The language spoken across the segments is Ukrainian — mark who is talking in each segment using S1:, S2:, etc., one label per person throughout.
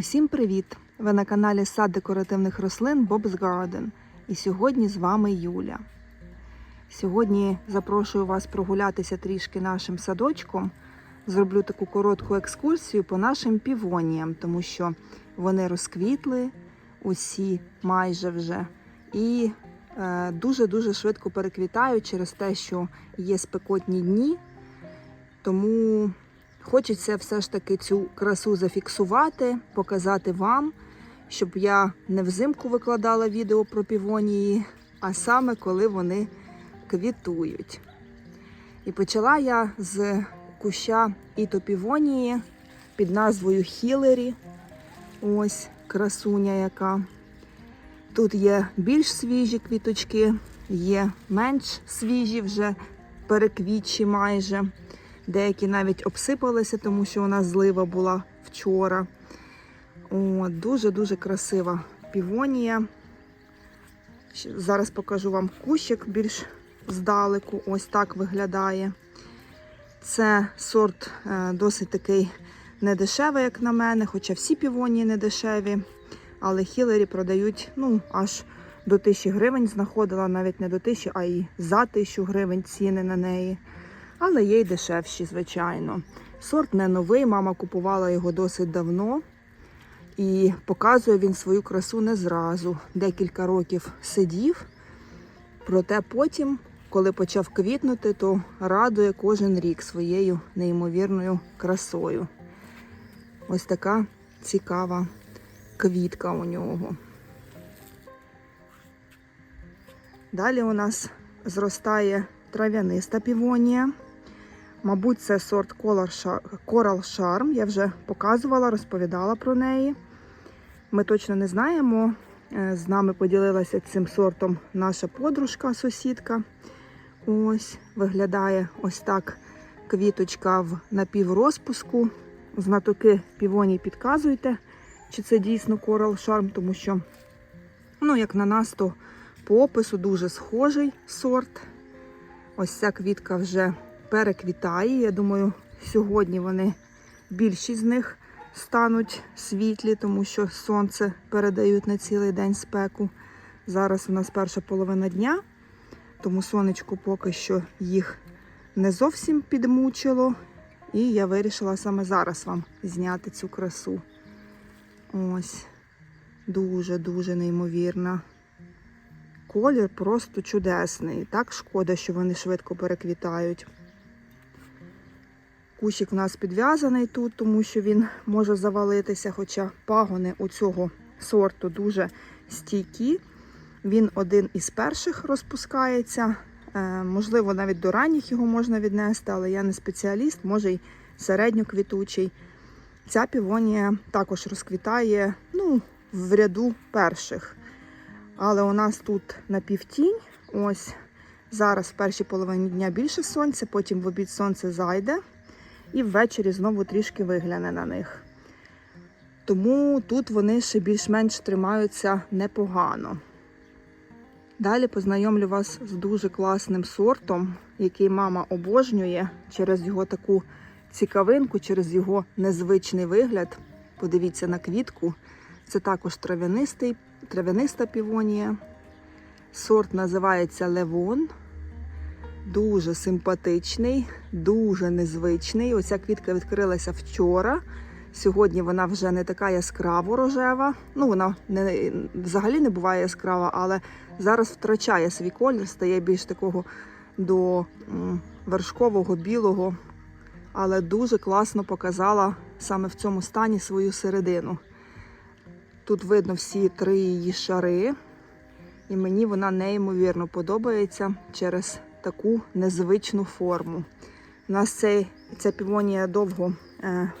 S1: Усім привіт! Ви на каналі Сад декоративних рослин Bob's Garden. І сьогодні з вами Юля. Сьогодні запрошую вас прогулятися трішки нашим садочком. Зроблю таку коротку екскурсію по нашим півоніям, тому що вони розквітли усі майже вже. І е, дуже-дуже швидко переквітають через те, що є спекотні дні. Тому Хочеться все ж таки цю красу зафіксувати, показати вам, щоб я не взимку викладала відео про півонії, а саме коли вони квітують. І почала я з куща ітопівонії під назвою Хілері. Ось красуня яка. Тут є більш свіжі квіточки, є менш свіжі, вже переквітчі майже. Деякі навіть обсипалися, тому що у нас злива була вчора. Дуже-дуже красива півонія. Зараз покажу вам кущик більш здалеку. Ось так виглядає. Це сорт е, досить такий недешевий, як на мене, хоча всі півонії недешеві. Але хілері продають ну, аж до 1000 гривень. Знаходила навіть не до 1000, а й за 1000 гривень ціни на неї але є й дешевші, звичайно. Сорт не новий, мама купувала його досить давно. І показує він свою красу не зразу. Декілька років сидів. Проте потім, коли почав квітнути, то радує кожен рік своєю неймовірною красою. Ось така цікава квітка у нього. Далі у нас зростає трав'яниста півонія. Мабуть, це сорт Coral Charm. Я вже показувала, розповідала про неї. Ми точно не знаємо. Е, з нами поділилася цим сортом наша подружка, сусідка. Ось, виглядає ось так квіточка в напіврозпуску. Знатоки півоній підказуйте, чи це дійсно Coral Charm, тому що, ну, як на нас, то по опису дуже схожий сорт. Ось ця квітка вже переквітає. Я думаю, сьогодні вони більшість з них стануть світлі, тому що сонце передають на цілий день спеку. Зараз у нас перша половина дня, тому сонечко поки що їх не зовсім підмучило. І я вирішила саме зараз вам зняти цю красу. Ось, дуже-дуже неймовірна. Колір просто чудесний. Так шкода, що вони швидко переквітають. Кущик у нас підв'язаний тут, тому що він може завалитися, хоча пагони у цього сорту дуже стійкі. Він один із перших розпускається. Е, можливо, навіть до ранніх його можна віднести, але я не спеціаліст, може й середньоквітучий. Ця півонія також розквітає ну, в ряду перших. Але у нас тут напівтінь. Ось зараз в першій половині дня більше сонця, потім в обід сонце зайде і ввечері знову трішки вигляне на них. Тому тут вони ще більш-менш тримаються непогано. Далі познайомлю вас з дуже класним сортом, який мама обожнює через його таку цікавинку, через його незвичний вигляд. Подивіться на квітку. Це також трав'янистий, трав'яниста півонія. Сорт називається Левон. Дуже симпатичний, дуже незвичний. Оця квітка відкрилася вчора. Сьогодні вона вже не така яскраво рожева. Ну, вона не, взагалі не буває яскрава, але зараз втрачає свій колір, стає більш такого до вершкового, білого. Але дуже класно показала саме в цьому стані свою середину. Тут видно всі три її шари, і мені вона неймовірно подобається через таку незвичну форму. У нас цей, ця півонія довго е,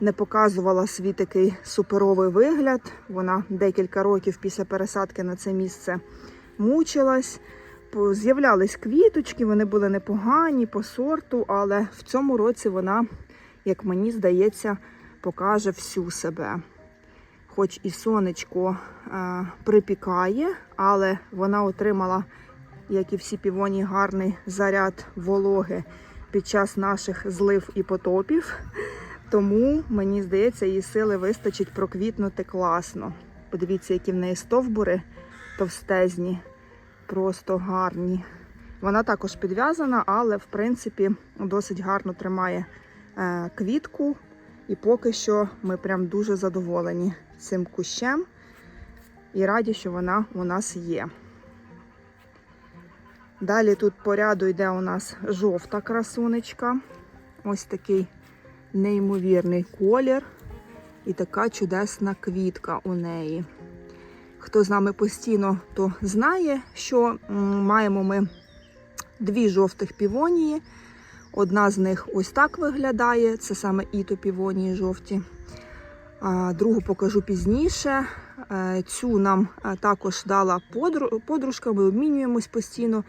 S1: не показувала свій такий суперовий вигляд. Вона декілька років після пересадки на це місце мучилась. З'являлись квіточки, вони були непогані по сорту, але в цьому році вона, як мені здається, покаже всю себе. Хоч і сонечко е, припікає, але вона отримала як і всі півоні, гарний заряд вологи під час наших злив і потопів. Тому мені здається, її сили вистачить проквітнути класно. Подивіться, які в неї стовбури товстезні, просто гарні. Вона також підв'язана, але в принципі досить гарно тримає е, квітку. І поки що ми прям дуже задоволені цим кущем і раді, що вона у нас є. Далі тут по ряду йде у нас жовта красунечка. Ось такий неймовірний колір і така чудесна квітка у неї. Хто з нами постійно, то знає, що маємо ми дві жовтих півонії. Одна з них ось так виглядає, це саме іто півонії жовті. Другу покажу пізніше. Е, Цю нам е, також дала подружка, ми обмінюємось постійно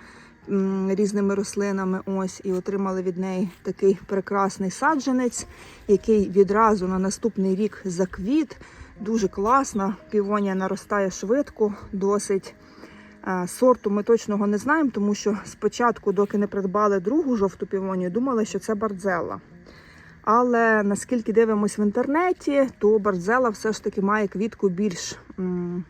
S1: різними рослинами. Ось і отримали від неї такий прекрасний саджанець, який відразу на наступний рік заквіт. Дуже класна. Півонія наростає швидко, досить. Е, Сорту ми точного не знаємо, тому що спочатку, доки не придбали другу жовту півонію, думали, що це бардзела. Але наскільки дивимось в інтернеті, то бардзела все ж таки має квітку більш м,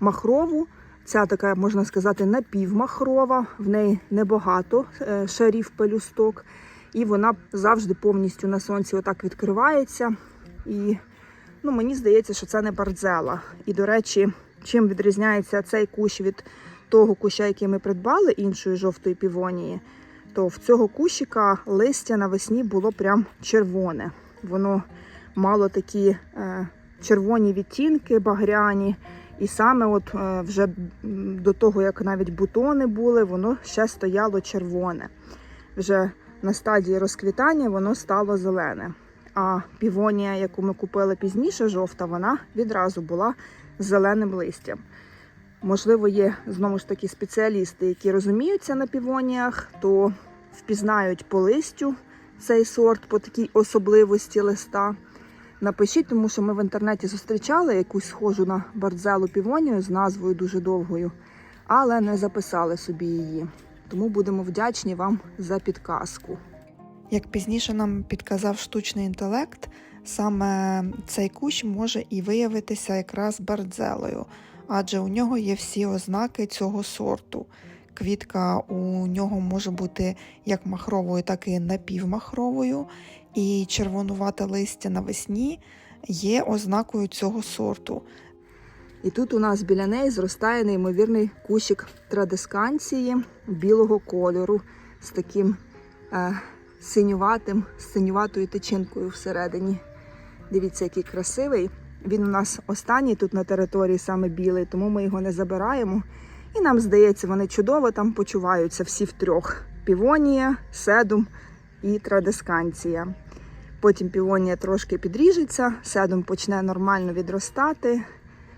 S1: махрову. Ця така, можна сказати, напівмахрова, в неї небагато е, шарів пелюсток, і вона завжди повністю на сонці отак відкривається. І ну, мені здається, що це не бардзела. І, до речі, чим відрізняється цей кущ від того куща, який ми придбали, іншої жовтої півонії, то в цього кущика листя навесні було прям червоне. Воно мало такі е, червоні відтінки, багряні. І саме от е, вже до того, як навіть бутони були, воно ще стояло червоне. Вже на стадії розквітання воно стало зелене. А півонія, яку ми купили пізніше, жовта, вона відразу була зеленим листям. Можливо, є знову ж таки спеціалісти, які розуміються на півоніях, то впізнають по листю цей сорт, по такій особливості листа. Напишіть, тому що ми в інтернеті зустрічали якусь схожу на бардзелу півонію з назвою дуже довгою, але не записали собі її. Тому будемо вдячні вам за підказку.
S2: Як пізніше нам підказав штучний інтелект, саме цей кущ може і виявитися якраз бардзелою, адже у нього є всі ознаки цього сорту. Квітка у нього може бути як махровою, так і напівмахровою, і червонувате листя навесні є ознакою цього сорту.
S1: І тут у нас біля неї зростає неймовірний кущик традисканції білого кольору з таким е, синюватим, синюватою тичинкою всередині. Дивіться, який красивий. Він у нас останній тут на території саме білий, тому ми його не забираємо. І нам здається, вони чудово там почуваються всі втрьох: півонія, седум і традисканція. Потім півонія трошки підріжеться, седум почне нормально відростати,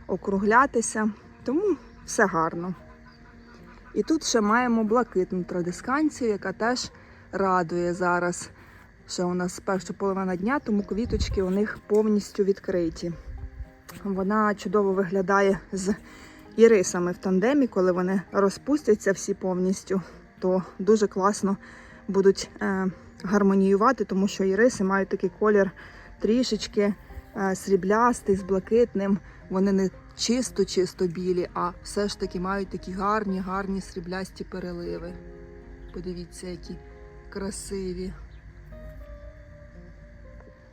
S1: округлятися, тому все гарно. І тут ще маємо блакитну традисканцію, яка теж радує зараз. Ще у нас перша половина дня, тому квіточки у них повністю відкриті. Вона чудово виглядає з ірисами в тандемі, коли вони розпустяться всі повністю, то дуже класно будуть е, гармоніювати, тому що іриси мають такий колір трішечки е, сріблястий, з блакитним. Вони не чисто-чисто білі, а все ж таки мають такі гарні, гарні сріблясті переливи. Подивіться, які красиві.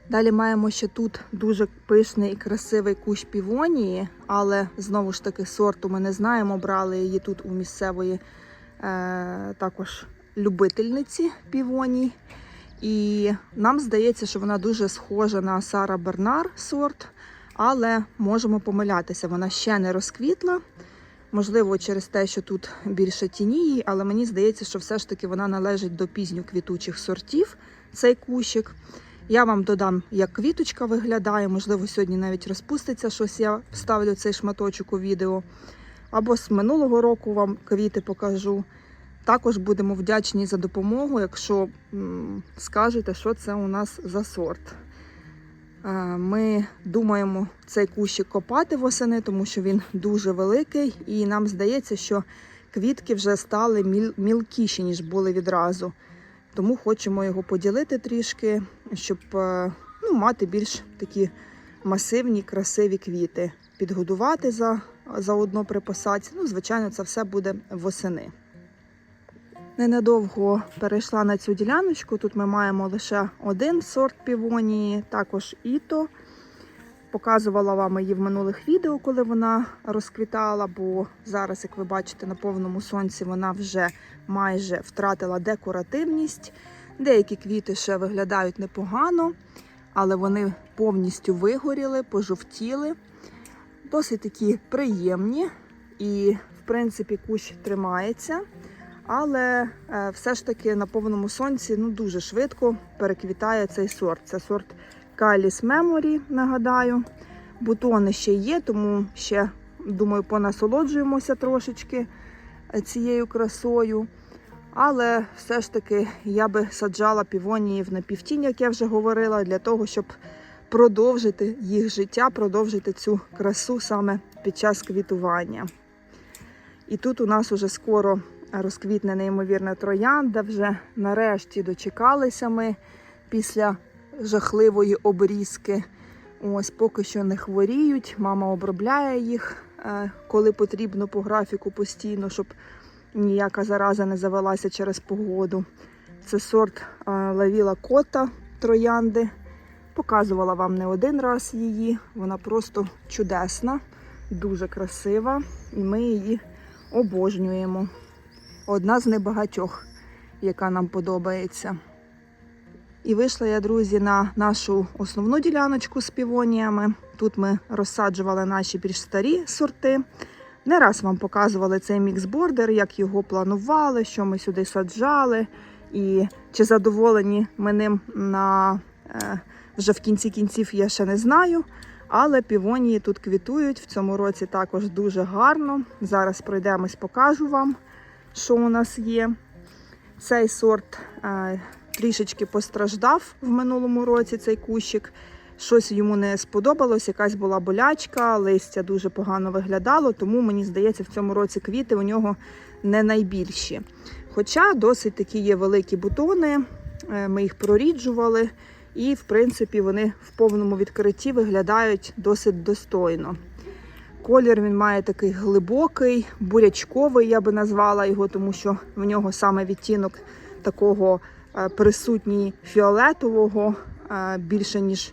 S1: Далі маємо ще тут дуже пишний і красивий кущ півонії, але знову ж таки сорту ми не знаємо. Брали її тут у місцевої е, також любительниці півоній. І нам здається, що вона дуже схожа на Сара Бернар сорт, але можемо помилятися. Вона ще не розквітла. Можливо, через те, що тут більше тінії, але мені здається, що все ж таки вона належить до пізньоквітучих сортів, цей кущик. Я вам додам, як квіточка виглядає. Можливо, сьогодні навіть розпуститься щось. Я вставлю цей шматочок у відео. Або з минулого року вам квіти покажу. Також будемо вдячні за допомогу, якщо скажете, що це у нас за сорт. Е, Ми думаємо цей кущик копати восени, тому що він дуже великий, і нам здається, що квітки вже стали мілкіші, ніж були відразу. Тому хочемо його поділити трішки, щоб е, ну, мати більш такі масивні, красиві квіти. Підгодувати за, заодно при посадці. Ну, звичайно, це все буде восени. Ненадовго перейшла на цю діляночку. Тут ми маємо лише один сорт півонії, також іто. Показувала вам її в минулих відео, коли вона розквітала, бо зараз, як ви бачите, на повному сонці вона вже майже втратила декоративність. Деякі квіти ще виглядають непогано, але вони повністю вигоріли, пожовтіли. Досить такі приємні і, в принципі, кущ тримається. Але е, все ж таки на повному сонці ну, дуже швидко переквітає цей сорт. Це сорт Каліс Memory, нагадаю. Бутони ще є, тому ще, думаю, понасолоджуємося трошечки е, цією красою. Але все ж таки я би саджала півонії в напівтінь, як я вже говорила, для того, щоб продовжити їх життя, продовжити цю красу саме під час квітування. І тут у нас уже скоро розквітне неймовірна троянда. Вже нарешті дочекалися ми після жахливої обрізки. Ось поки що не хворіють. Мама обробляє їх, е, коли потрібно по графіку постійно, щоб ніяка зараза не завелася через погоду. Це сорт е, Лавіла Кота троянди. Показувала вам не один раз її. Вона просто чудесна, дуже красива, і ми її обожнюємо. Одна з небагатьох, яка нам подобається. І вийшла я, друзі, на нашу основну діляночку з півоніями. Тут ми розсаджували наші більш старі сорти. Не раз вам показували цей міксбордер, як його планували, що ми сюди саджали, і чи задоволені ми ним на е, вже в кінці кінців я ще не знаю. Але півонії тут квітують в цьому році також дуже гарно. Зараз пройдемось, покажу вам, що у нас є. Цей сорт е, трішечки постраждав в минулому році цей кущик. Щось йому не сподобалось, якась була болячка, листя дуже погано виглядало, тому мені здається, в цьому році квіти у нього не найбільші. Хоча досить такі є великі бутони, е, ми їх проріджували, і, в принципі, вони в повному відкритті виглядають досить достойно. Колір він має такий глибокий, бурячковий, я би назвала його, тому що в нього саме відтінок такого присутній фіолетового, е, більше ніж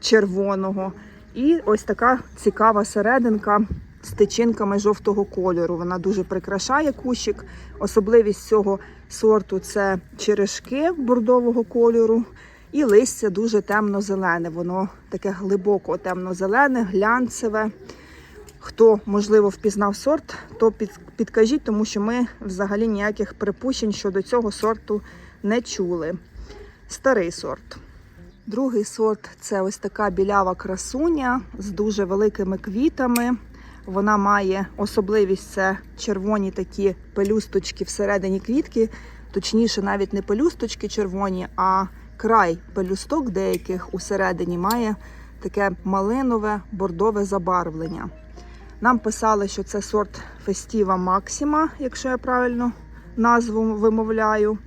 S1: червоного. І ось така цікава серединка з тичинками жовтого кольору. Вона дуже прикрашає кущик. Особливість цього сорту це черешки бордового кольору. І листя дуже темно-зелене. Воно таке глибоко темно-зелене, глянцеве. Хто, можливо, впізнав сорт, то підкажіть, тому що ми взагалі ніяких припущень щодо цього сорту не чули. Старий сорт. Другий сорт це ось така білява красуня з дуже великими квітами. Вона має особливість це червоні такі пелюсточки всередині квітки, точніше, навіть не пелюсточки червоні, а край пелюсток деяких усередині має таке малинове бордове забарвлення. Нам писали, що це сорт Фестіва Максима, якщо я правильно назву вимовляю.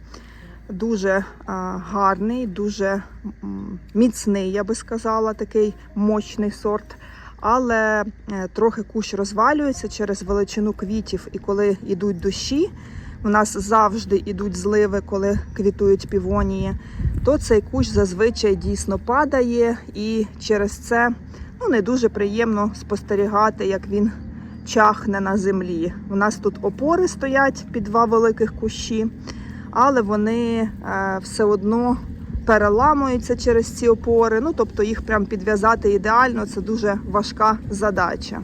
S1: Дуже а, гарний, дуже міцний, я би сказала, такий мощний сорт. Але е, трохи кущ розвалюється через величину квітів, і коли йдуть дощі, у нас завжди йдуть зливи, коли квітують півонії, то цей кущ зазвичай дійсно падає, і через це ну, не дуже приємно спостерігати, як він чахне на землі. У нас тут опори стоять під два великих кущі, але вони е, все одно переламуються через ці опори. Ну, тобто їх прям підв'язати ідеально це дуже важка задача.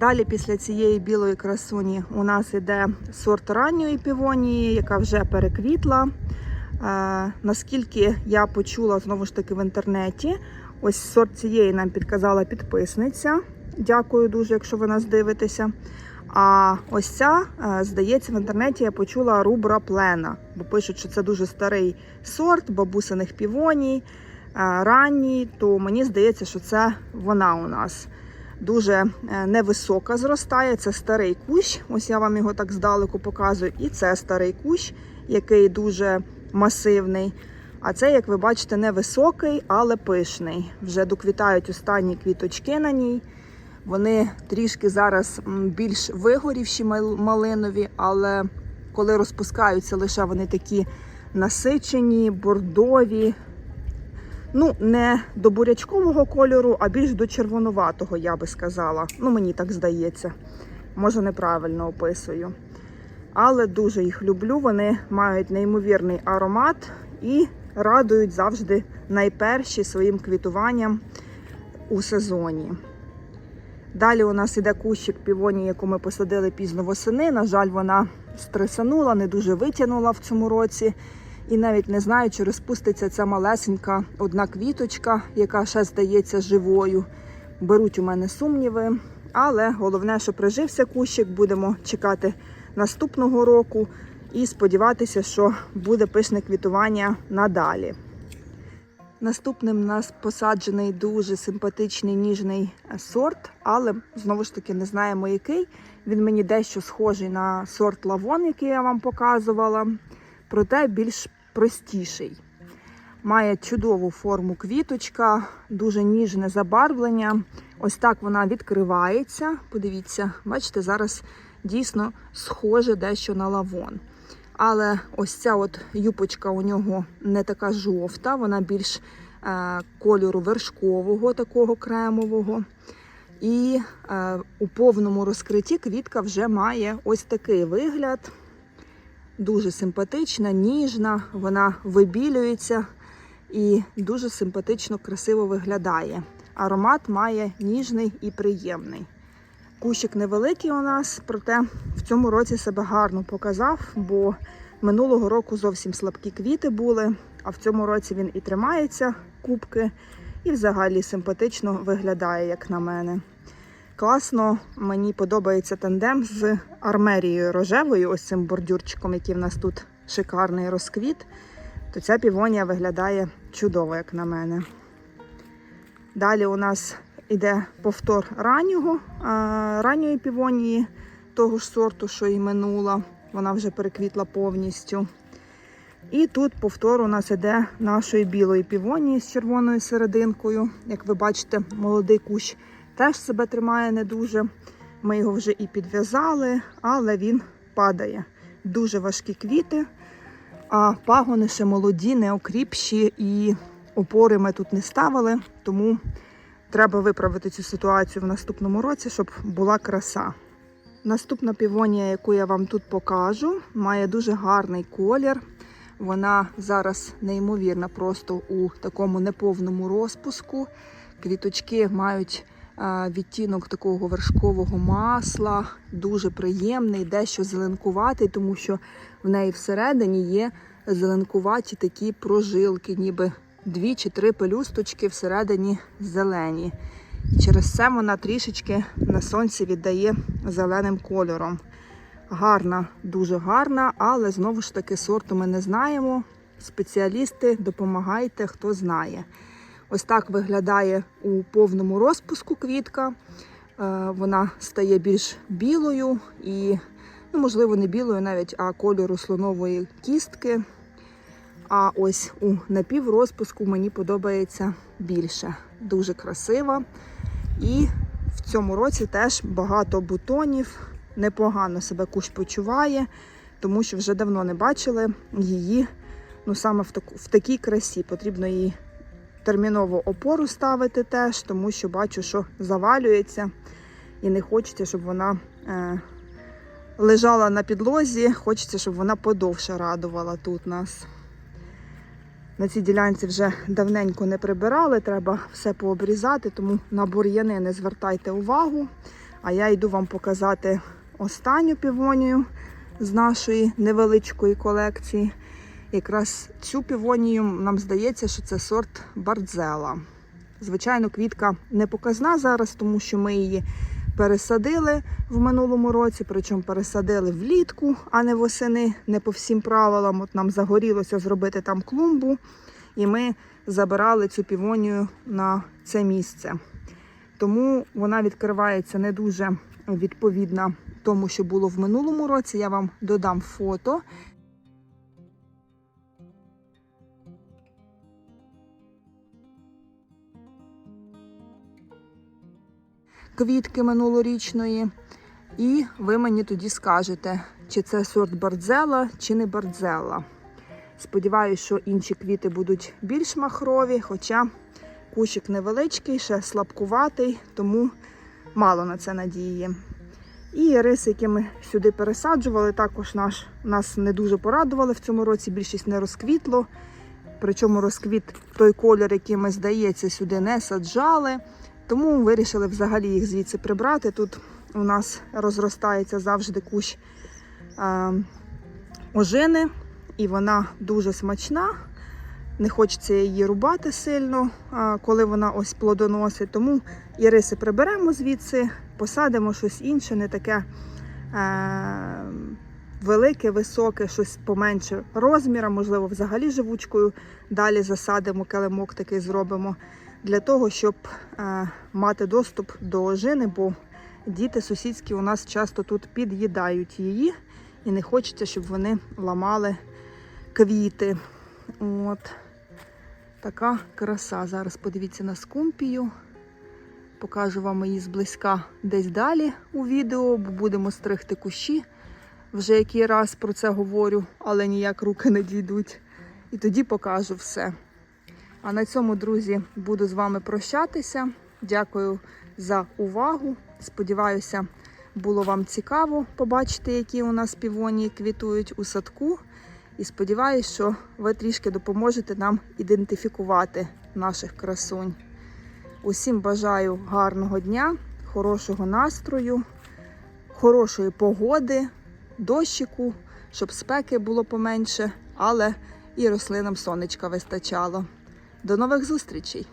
S1: Далі після цієї білої красуні у нас іде сорт ранньої півонії, яка вже переквітла. Е, наскільки я почула знову ж таки в інтернеті, ось сорт цієї нам підказала підписниця. Дякую дуже, якщо ви нас дивитеся. А ось ця, е, здається, в інтернеті я почула рубра плена, бо пишуть, що це дуже старий сорт бабусиних півоній, е, ранній, то мені здається, що це вона у нас. Дуже е, невисока зростає, це старий кущ. Ось я вам його так здалеку показую. І це старий кущ, який дуже масивний. А це, як ви бачите, невисокий, але пишний. Вже доквітають останні квіточки на ній. Вони трішки зараз більш вигорівші малинові, але коли розпускаються, лише вони такі насичені, бордові. Ну, не до бурячкового кольору, а більш до червонуватого, я би сказала. Ну, мені так здається. Може, неправильно описую. Але дуже їх люблю. Вони мають неймовірний аромат і радують завжди найперші своїм квітуванням у сезоні. Далі у нас іде кущик півонії, яку ми посадили пізно восени. На жаль, вона стресанула, не дуже витягнула в цьому році. І навіть не знаю, чи розпуститься ця малесенька одна квіточка, яка ще здається живою. Беруть у мене сумніви. Але головне, що прижився кущик, будемо чекати наступного року і сподіватися, що буде пишне квітування надалі. Наступним у нас посаджений дуже симпатичний ніжний сорт, але знову ж таки не знаємо який. Він мені дещо схожий на сорт лавон, який я вам показувала, проте більш простіший. Має чудову форму квіточка, дуже ніжне забарвлення. Ось так вона відкривається. Подивіться, бачите, зараз дійсно схоже дещо на лавон. Але ось ця от юпочка у нього не така жовта, вона більш е, кольору вершкового, такого кремового. І е, у повному розкритті квітка вже має ось такий вигляд. Дуже симпатична, ніжна, вона вибілюється і дуже симпатично, красиво виглядає. Аромат має ніжний і приємний. Кущик невеликий у нас, проте в цьому році себе гарно показав, бо минулого року зовсім слабкі квіти були, а в цьому році він і тримається кубки, і взагалі симпатично виглядає, як на мене. Класно, мені подобається тандем з армерією рожевою, ось цим бордюрчиком, який в нас тут шикарний розквіт. То ця півонія виглядає чудово, як на мене. Далі у нас іде повтор раннього, ранньої півонії, того ж сорту, що і минула. Вона вже переквітла повністю. І тут повтор у нас іде нашої білої півонії з червоною серединкою. Як ви бачите, молодий кущ теж себе тримає не дуже. Ми його вже і підв'язали, але він падає. Дуже важкі квіти, а пагони ще молоді, неокріпші, і опори ми тут не ставили, тому треба виправити цю ситуацію в наступному році, щоб була краса. Наступна півонія, яку я вам тут покажу, має дуже гарний колір. Вона зараз неймовірна, просто у такому неповному розпуску. Квіточки мають а, відтінок такого вершкового масла, дуже приємний, дещо зеленкуватий, тому що в неї всередині є зеленкуваті такі прожилки, ніби дві чи три пелюсточки всередині зелені. Через це вона трішечки на сонці віддає зеленим кольором. Гарна, дуже гарна, але знову ж таки сорту ми не знаємо. Спеціалісти, допомагайте, хто знає. Ось так виглядає у повному розпуску квітка. Е, Вона стає більш білою і, ну, можливо, не білою навіть, а кольору слонової кістки. А ось у напіврозпуску мені подобається більше. Дуже красива. І в цьому році теж багато бутонів. Непогано себе кущ почуває, тому що вже давно не бачили її ну, саме в, таку, в такій красі. Потрібно її терміново опору ставити теж, тому що бачу, що завалюється. І не хочеться, щоб вона е, лежала на підлозі. Хочеться, щоб вона подовше радувала тут нас. На цій ділянці вже давненько не прибирали, треба все пообрізати, тому на бур'яни не звертайте увагу. А я йду вам показати останню півонію з нашої невеличкої колекції. Якраз цю півонію нам здається, що це сорт Бардзела. Звичайно, квітка не показна зараз, тому що ми її пересадили в минулому році, причому пересадили влітку, а не восени, не по всім правилам. От нам загорілося зробити там клумбу, і ми забирали цю півонію на це місце. Тому вона відкривається не дуже відповідна тому, що було в минулому році. Я вам додам фото. Квітки минулорічної. І ви мені тоді скажете, чи це сорт Бардзела, чи не Бардзела. Сподіваюсь, що інші квіти будуть більш махрові, хоча кущик невеличкий, ще слабкуватий, тому мало на це надії. І риси, які ми сюди пересаджували, також наш, нас не дуже порадували в цьому році. Більшість не розквітло. Причому розквіт той колір, який ми, здається, сюди не саджали. Тому вирішили взагалі їх звідси прибрати. Тут у нас розростається завжди кущ е, ожини, і вона дуже смачна. Не хочеться її рубати сильно, а, коли вона ось плодоносить. Тому іриси приберемо звідси, посадимо щось інше, не таке е, велике, високе, щось поменше розміром, можливо, взагалі живучкою. Далі засадимо килимок такий зробимо для того, щоб е, мати доступ до ожини, бо діти сусідські у нас часто тут під'їдають її і не хочеться, щоб вони ламали квіти. От. Така краса. Зараз подивіться на скумпію. Покажу вам її зблизька десь далі у відео, бо будемо стригти кущі. Вже який раз про це говорю, але ніяк руки не дійдуть. І тоді покажу все. А на цьому, друзі, буду з вами прощатися. Дякую за увагу. Сподіваюся, було вам цікаво побачити, які у нас півонії квітують у садку. І сподіваюся, що ви трішки допоможете нам ідентифікувати наших красунь. Усім бажаю гарного дня, хорошого настрою, хорошої погоди, дощику, щоб спеки було поменше, але і рослинам сонечка вистачало. До нових зустрічей!